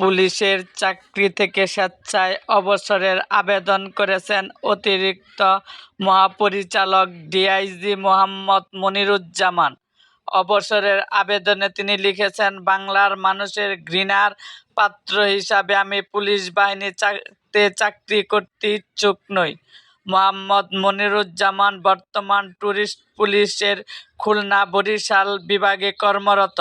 পুলিশের চাকরি থেকে স্বেচ্ছায় অবসরের আবেদন করেছেন অতিরিক্ত মহাপরিচালক ডিআইজি মোহাম্মদ মনিরুজ্জামান। অবসরের আবেদনে তিনি লিখেছেন, বাংলার মানুষের ঘৃণার পাত্র হিসাবে আমি পুলিশ বাহিনী চাকরি করতে ইচ্ছুক নই। মোহাম্মদ মনিরুজ্জামান বর্তমান ট্যুরিস্ট পুলিশের খুলনা বরিশাল বিভাগে কর্মরত।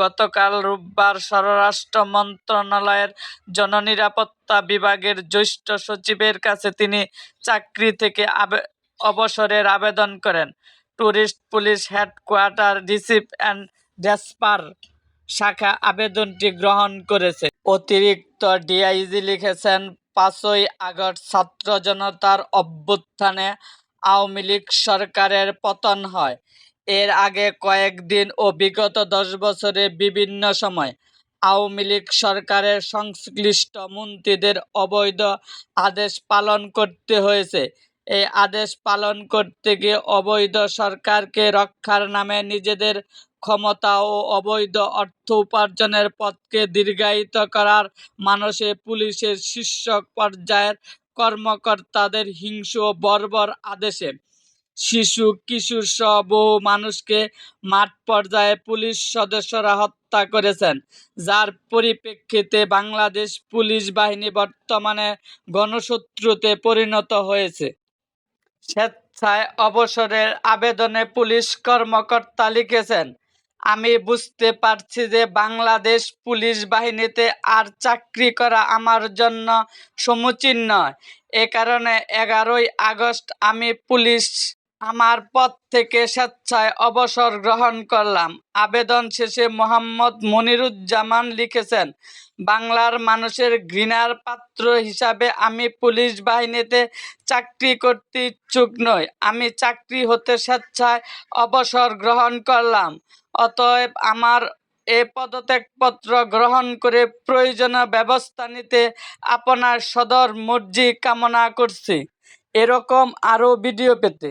গতকাল রোববার স্বরাষ্ট্র মন্ত্রণালয়ের জননিরাপত্তা বিভাগের জ্যেষ্ঠ সচিবের কাছে তিনি চাকরি থেকে অবসরের আবেদন করেন। Tourist police headquarter receive and despatch শাখা আবেদনটি গ্রহণ করেছে। অতিরিক্ত ডিআইজি লিখেছেন পাঁচই আগস্ট ছাত্র জনতার অভ্যুত্থানে আওয়ামী লীগ সরকারের পতন হয়। এর আগে কয়েকদিন ও বিগত দশ বছরে বিভিন্ন সময় আওয়ামী লীগ সরকারের সংশ্লিষ্ট মন্ত্রীদের অবৈধ আদেশ পালন করতে হয়েছে। এই আদেশ পালন করতে গিয়ে অবৈধ সরকারকে রক্ষার নামে নিজেদের ক্ষমতা ও অবৈধ অর্থ উপার্জনের পথকে দীর্ঘায়িত করার মানসে পুলিশের শীর্ষ পর্যায়ের কর্মকর্তাদের হিংস্র ও বর্বর আদেশে শিশু, কিশোর সহ বহু মানুষকে মাঠ পর্যায়ে পুলিশ সদস্যরা হত্যা করেছেন, যার পরিপ্রেক্ষিতে বাংলাদেশ পুলিশ বাহিনী বর্তমানে গণশত্রুতে পরিণত হয়েছে। স্বেচ্ছায় অবসরের আবেদনে পুলিশ কর্মকর্তা লিখেছেন, আমি বুঝতে পারছি যে বাংলাদেশ পুলিশ বাহিনীতে আর চাকরি করা আমার জন্য সমুচীন নয়। এ কারণে এগারোই আগস্ট আমি পুলিশ আমার পদ থেকে স্বেচ্ছায় অবসর গ্রহণ করলাম। আবেদন শেষে মোহাম্মদ মনিরুজ্জামান লিখেছেন, বাংলার মানুষের ঘৃণার পাত্র হিসাবে আমি পুলিশ বাহিনীতে চাকরি করতে ইচ্ছুক নই। আমি চাকরি হতে স্বেচ্ছায় অবসর গ্রহণ করলাম। অতএব আমার এ পদত্যাগপত্র গ্রহণ করে প্রয়োজনীয় ব্যবস্থা নিতে আপনার সদর মর্জি কামনা করছি। এরকম আরও ভিডিও পেতে